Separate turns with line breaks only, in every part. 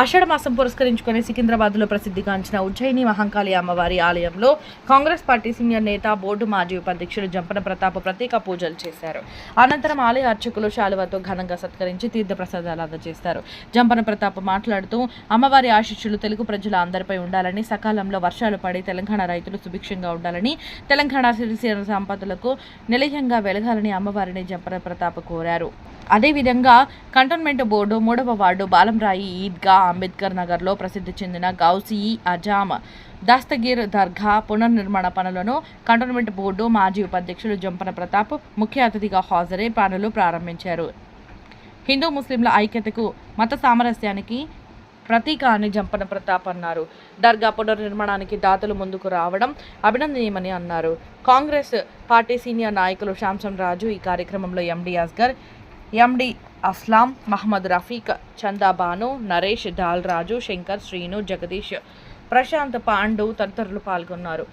ఆషాఢ మాసం పురస్కరించుకుని సికింద్రాబాద్లో ప్రసిద్ధిగాంచిన ఉజ్జయిని మహంకాళి అమ్మవారి ఆలయంలో కాంగ్రెస్ పార్టీ సీనియర్ నేత బోర్డు మాజీ ఉపాధ్యక్షుడు జంపన ప్రతాప్ ప్రత్యేక పూజలు చేశారు. అనంతరం ఆలయ అర్చకులు శాలువతో ఘనంగా సత్కరించి తీర్థప్రసాదాలు అందజేస్తారు. జంపన ప్రతాప్ మాట్లాడుతూ అమ్మవారి ఆశీస్సులు తెలుగు ప్రజల అందరిపై ఉండాలని సకాలంలో వర్షాలు పడి తెలంగాణ రైతులు సుభిక్షంగా ఉండాలని తెలంగాణ సిరిసేన సంపదలకు నిలయంగా వెలగాలని అమ్మవారిని జంపన ప్రతాప్ కోరారు. అదేవిధంగా కంటోన్మెంట్ బోర్డు మూడవ వార్డు బాలంరాయి ఈద్గా అంబేద్కర్ నగర్లో ప్రసిద్ధి చెందిన గౌసీ అజామ్ దాస్తగీర్ దర్గా పునర్నిర్మాణ పనులను కంటోన్మెంట్ బోర్డు మాజీ ఉపాధ్యక్షులు జంపన ప్రతాప్ ముఖ్య అతిథిగా హాజరై పనులు ప్రారంభించారు. హిందూ ముస్లింల ఐక్యతకు మత సామరస్యానికి ప్రతీక అని జంపన ప్రతాప్ అన్నారు. దర్గా పునర్నిర్మాణానికి దాతలు ముందుకు రావడం అభినందనీయమని అన్నారు. కాంగ్రెస్ పార్టీ సీనియర్ నాయకులు శాంసం రాజు ఈ కార్యక్రమంలో ఎండి అస్గర్ ఎండి అస్లాం మహమ్మద్ రఫీక్ చందాబాను నరేష్ దాల్రాజు శంకర్ శ్రీను జగదీష్ ప్రశాంత్ పాండు తదితరులు పాల్గొన్నారు.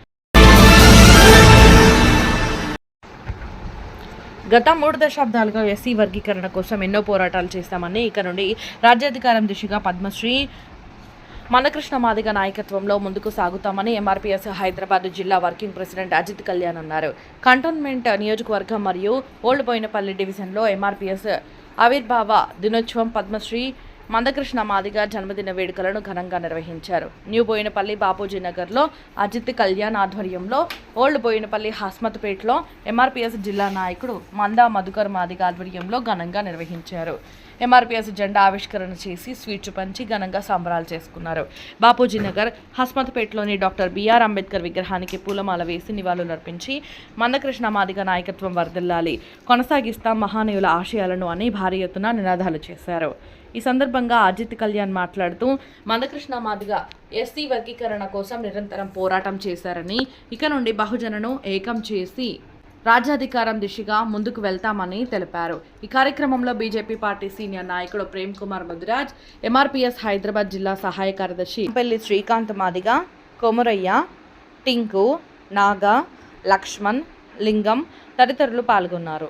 గత మూడు దశాబ్దాలుగా ఎస్సీ వర్గీకరణ కోసం ఎన్నో పోరాటాలు చేస్తామని ఇక నుండి రాజ్యాధికారం దిశగా పద్మశ్రీ మందకృష్ణ మాదిగ నాయకత్వంలో ముందుకు సాగుతామని ఎంఆర్పీఎస్ హైదరాబాద్ జిల్లా వర్కింగ్ ప్రెసిడెంట్ అజిత్ కళ్యాణ్ అన్నారు. కంటోన్మెంట్ నియోజకవర్గం మరియు ఓల్డ్ బోయినపల్లి డివిజన్లో ఎంఆర్పీఎస్ ఆవిర్భావ దినోత్సవం పద్మశ్రీ మందకృష్ణ మాదిగ జన్మదిన వేడుకలను ఘనంగా నిర్వహించారు. న్యూ బోయినపల్లి బాపూజీ నగర్లో అజిత్ కళ్యాణ్ ఆధ్వర్యంలో ఓల్డ్ బోయినపల్లి హస్మత్పేటలో ఎంఆర్పీఎస్ జిల్లా నాయకుడు మందా మధుకర్ మాదిగ ఆధ్వర్యంలో ఘనంగా నిర్వహించారు. ఎంఆర్పీఎస్ జెండా ఆవిష్కరణ చేసి స్వీట్స్ పంచి ఘనంగా సంబరాలు చేసుకున్నారు. బాపూజీ నగర్ హస్మత్పేటలోని డాక్టర్ బిఆర్ అంబేద్కర్ విగ్రహానికి పూలమాల వేసి నివాళులర్పించి మందకృష్ణ మాదిగ నాయకత్వం వర్ధిల్లాలి కొనసాగిస్తాం మహానీయుల ఆశయాలను అని భారీ ఎత్తున నినాదాలు చేశారు. ఈ సందర్భంగా అజిత్ కళ్యాణ్ మాట్లాడుతూ మందకృష్ణ మాదిగ ఎస్సీ వర్గీకరణ కోసం నిరంతరం పోరాటం చేశారని ఇక నుండి బహుజనను ఏకం చేసి రాజ్యాధికారం దిశగా ముందుకు వెళ్తామని తెలిపారు. ఈ కార్యక్రమంలో బీజేపీ పార్టీ సీనియర్ నాయకుడు ప్రేమ్ కుమార్ ముదిరాజ్ ఎంఆర్పీఎస్ హైదరాబాద్ జిల్లా సహాయ కార్యదర్శి పెళ్ళి శ్రీకాంత్ మాదిగ కొమురయ్య టింకు నాగా లక్ష్మణ్ లింగం తదితరులు పాల్గొన్నారు.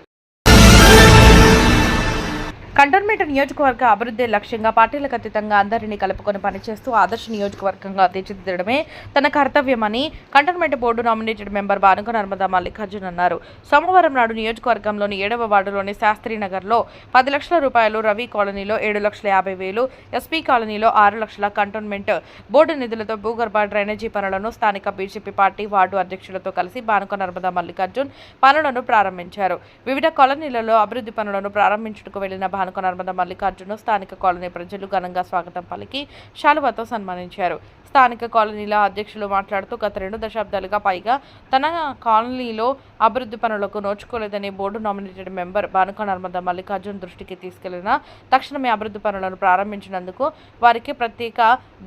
కంటోన్మెంట్ నియోజకవర్గ అభివృద్ధి లక్ష్యంగా పార్టీలకు అతీతంగా అందరినీ కలుపుకొని పనిచేస్తూ ఆదర్శ నియోజకవర్గంగా తీర్చిదిద్దడమే తన కర్తవ్యమని cantonment board nominated member Banuka Narmada Mallikarjun అన్నారు. సోమవారం నాడు నియోజకవర్గంలోని ఏడవ వార్డులోని శాస్త్రీనగర్లో పది లక్షల రూపాయలు రవి కాలనీలో ఏడు లక్షల యాభై వేలు ఎస్పీ కాలనీలో ఆరు లక్షల కంటోన్మెంట్ బోర్డు నిధులతో భూగర్భ డ్రైనేజీ పనులను స్థానిక బీజేపీ పార్టీ వార్డు అధ్యక్షులతో కలిసి బానుక నర్మదా మల్లికార్జున్ పనులను ప్రారంభించారు. వివిధ కాలనీలలో అభివృద్ధి పనులను ప్రారంభించుటకు వెళ్ళిన భానుక నర్మద మల్లికార్జును స్థానిక కాలనీ ప్రజలు ఘనంగా స్వాగతం పలికి శాలువతో సన్మానించారు. స్థానిక కాలనీల అధ్యక్షులు మాట్లాడుతూ గత రెండు దశాబ్దాలుగా పైగా తన కాలనీలో అభివృద్ధి పనులకు నోచుకోలేదని board nominated member Bhanuka Narmada Mallikarjun దృష్టికి తీసుకెళ్ళిన తక్షణమే అభివృద్ధి పనులను ప్రారంభించినందుకు వారికి ప్రత్యేక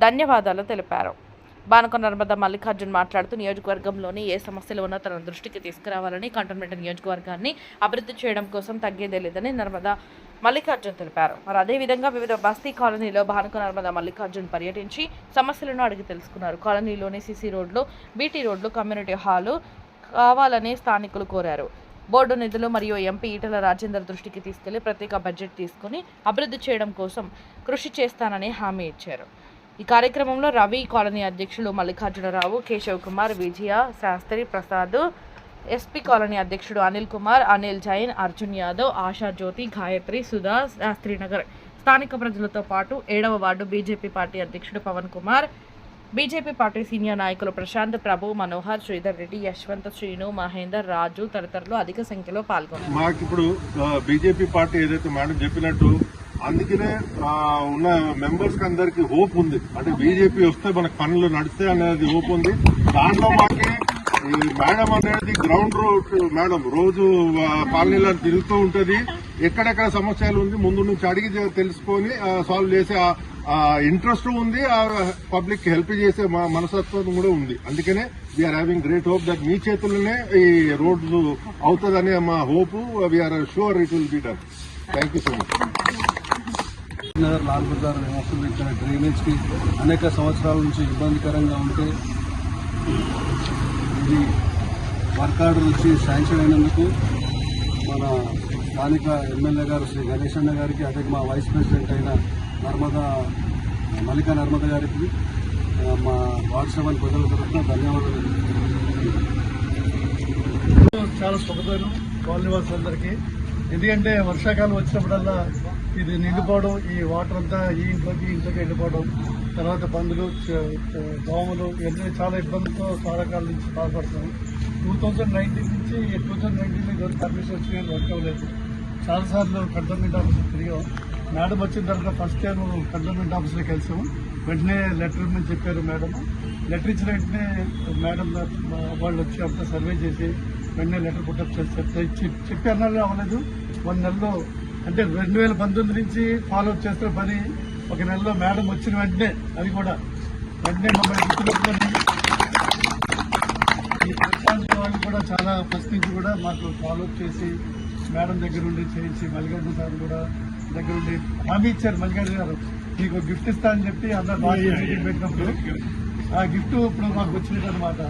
ధన్యవాదాలు తెలిపారు. బానక నర్మద మల్లికార్జున్ మాట్లాడుతూ నియోజకవర్గంలోని ఏ సమస్యలు ఉన్నా తన దృష్టికి తీసుకురావాలని కంటోన్మెంట్ నియోజకవర్గాన్ని అభివృద్ధి చేయడం కోసం తగ్గేదే లేదని నర్మదా మల్లికార్జున్ తెలిపారు మరి అదేవిధంగా వివిధ బస్తీ కాలనీలో భానుక నర్మదా మల్లికార్జున్ పర్యటించి సమస్యలను అడిగి తెలుసుకున్నారు. కాలనీలోని సీసీ రోడ్లు బీటీ రోడ్లు కమ్యూనిటీ హాలు కావాలని స్థానికులు కోరారు. బోర్డు నిధులు మరియు ఎంపీ ఈటల రాజేందర్ దృష్టికి తీసుకెళ్ళి ప్రత్యేక బడ్జెట్ తీసుకుని అభివృద్ధి చేయడం కోసం కృషి చేస్తానని హామీ ఇచ్చారు. ఈ కార్యక్రమంలో రవి కాలనీ అధ్యక్షులు మల్లికార్జునరావు కేశవ్ కుమార్ విజయ శాస్త్రి ప్రసాద్ ఎస్పీ కాలనీ అధ్యక్షుడు అనిల్ కుమార్ అనిల్ జైన్ అర్జున్ యాదవ్ ఆశా జ్యోతి గాయత్రి సుధా శాస్త్రీనగర్ స్థానిక ప్రజలతో పాటు ఏడవ వార్డు బీజేపీ పార్టీ అధ్యక్షుడు Pavan Kumar BJP party senior నాయకులు ప్రశాంత్ ప్రభు మనోహర్ శ్రీధర్ రెడ్డి యశ్వంత్ శ్రీను మహేందర్ రాజు తదితరులు అధిక సంఖ్యలో పాల్గొన్నారు.
మాకు ఇప్పుడు బీజేపీ పార్టీ ఏదైతే మేడం చెప్పినట్టు అందుకనే ఉన్న మెంబర్స్ అందరికి హోప్ ఉంది. అంటే బీజేపీ వస్తే మనకు పనులు నడిస్తే అనేది హోప్ ఉంది. దాంట్లో మాకి ఈ మేడం అనేది గ్రౌండ్ రూట్ మేడం రోజు ఆ, కాలనీలో తిరుగుతూ ఉంటది. ఎక్కడెక్కడ సమస్యలు ఉంది ముందు నుంచి అడిగి తెలుసుకొని సాల్వ్ చేసే ఇంట్రెస్ట్ ఉంది పబ్లిక్ హెల్ప్ చేసే మ- మనస్తత్వం కూడా ఉంది. అందుకనే we are having great hope that మీ చేతుల్లోనే ఈ రోడ్డు అవుతుందనే మా hope we are sure it will be done thank you so much
Nagar Lal Bazar వ్యవస్థలు ఇక్కడ డ్రైనేజ్కి అనేక సంవత్సరాల నుంచి ఇబ్బందికరంగా ఉంటే ఇది వర్క్ ఆర్డర్ వచ్చి శాంక్షన్ అయినందుకు మన స్థానిక ఎమ్మెల్యే గారు శ్రీ గణేష్ అన్న గారికి అదే మా వైస్ ప్రెసిడెంట్ అయిన నర్మదా మల్లికా నర్మద గారికి మా వార్డ్ సభ్యుల ప్రజల తరఫున ధన్యవాదాలు.
చాలా శుభదనం కాలనీ వాసులందరికీ ఎందుకంటే వర్షాకాలం వచ్చినప్పుడల్లా ఇది నిండిపోవడం ఈ వాటర్ అంతా ఈ ఇంట్లోకి ఇంట్లోకి వెళ్ళిపోవడం తర్వాత పందులు దోమలు ఇవన్నీ చాలా ఇబ్బందితో చాలా కాలం నుంచి బాధపడుతున్నాం. టూ థౌజండ్ నైన్టీన్ నుంచి టూ థౌజండ్ నైన్టీన్ ఇదివరకు పర్మిషన్ వచ్చి వర్క్ అవ్వలేదు. చాలాసార్లు కంటోన్మెంట్ ఆఫీసర్ తిరిగాం. మేడం వచ్చిన తర్వాత ఫస్ట్ టైం కంటోన్మెంట్ ఆఫీస్లో కలిసాము వెంటనే లెటర్ ఇవ్వమని చెప్పారు మేడం. లెటర్ ఇచ్చిన వెంటనే మేడం వాళ్ళు వచ్చి అంతా సర్వే చేసి వెంటనే లెటర్ పుట్టప్ చేస్తారు చెప్- చెప్పి అన్నారు అవ్వలేదు. వన్ నెలలో అంటే రెండు వేల పంతొమ్మిది నుంచి ఫాలో అప్ చేస్తున్న పని ఒక నెలలో మేడం వచ్చిన వెంటనే అది కూడా వెంటనే మమ్మల్ని గుర్తుపెట్టుకొని ఈ ప్రశాంత్ వాళ్ళు కూడా చాలా ఫస్ట్ నుంచి కూడా మాకు ఫాలో అప్ చేసి మేడం దగ్గర ఉండి చేయించి మల్లికార్జున సార్ కూడా దగ్గర ఉండి హామీ ఇచ్చారు. మల్లికార్జున గారు మీకు గిఫ్ట్ ఇస్తా అని చెప్పి అందరు బాగా పెట్టినప్పుడు ఆ గిఫ్ట్ ఇప్పుడు మాకు వచ్చినట్టు అనమాట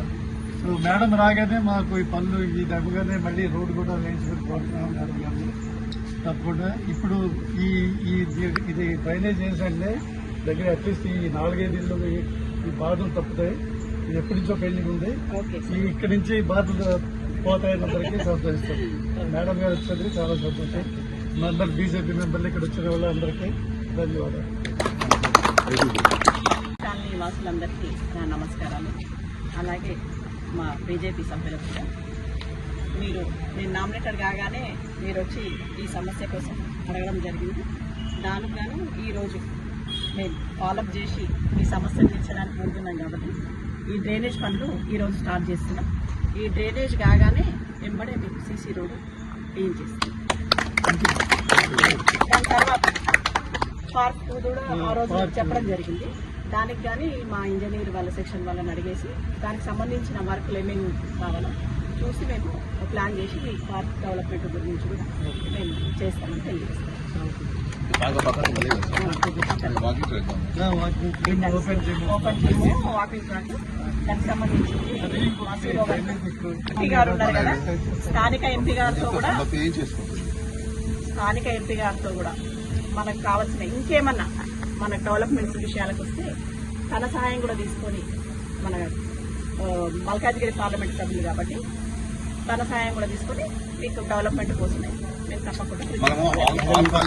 సో మేడం రాగానే మాకు ఈ పనులు ఈ దగ్గరగానే మళ్ళీ రోడ్డు కూడా వేయించి పెట్టుకుంటున్నాం మేడం గారిని తప్పకుండా. ఇప్పుడు ఈ ఈ ఇది డ్రైనేజ్ చేసంటే దగ్గర అట్లీస్ట్ ఈ నాలుగైదు ఇళ్ళు ఈ- బాధలు తప్పుతాయి. ఇది ఎప్పటి నుంచో పెళ్ళింగ్ ఉంది. ఈ ఇక్కడి నుంచి బాధలు పోతాయన్నందరికీ సంతోషిస్తాం. మేడం గారు వచ్చినందుకు చాలా సంతోషం. మెంబర్ బీజేపీ మెంబర్లు ఇక్కడ వచ్చిన వాళ్ళందరికీ ధన్యవాదాలు.
కాలనీ వాసులందరికీ నా నమస్కారాలు. అలాగే మా బీజేపీ సభ్యులకు కూడా మీరు నేను నామినేటర్ కాగానే మీరు వచ్చి ఈ సమస్య కోసం అడగడం జరిగింది. దానికి గాను ఈరోజు మేము ఫాలోఅప్ చేసి ఈ సమస్యను తీర్చడానికి ముందున్నాం కాబట్టి ఈ డ్రైనేజ్ పనులు ఈరోజు స్టార్ట్ చేస్తున్నాం. ఈ డ్రైనేజ్ కాగానే వెంబడే మీకు సీసీ రోడ్డు వేయించేస్తాం దాని తర్వాత పార్క్ కూడా ఆ రోజు చెప్పడం జరిగింది. దానికి కానీ మా ఇంజనీర్ వాళ్ళ సెక్షన్ వాళ్ళని అడిగేసి దానికి సంబంధించిన వర్క్లు ఏమేమి కావాలో చూసి మేము ప్లాన్ చేసి ఈ పార్క్ డెవలప్మెంట్ గురించి కూడా మేము చేస్తామని తెలియజేస్తాం.
ఓపెన్ చేయము
వాకింగ్ ట్రాక్ దానికి సంబంధించి ఎంపీ గారు ఉన్నారు కదా? స్థానిక ఎంపీ గారితో కూడా స్థానిక ఎంపీ గారితో కూడా మనకు కావాల్సిన ఇంకేమన్నా మన డెవలప్మెంట్స్ విషయాలకు వస్తే తన సహాయం కూడా తీసుకొని మన మల్కాజ్గిరి పార్లమెంట్ సభ్యులు కాబట్టి తన సహాయం కూడా తీసుకొని మీకు డెవలప్మెంట్ కోసమే. మేము తప్పకుండా.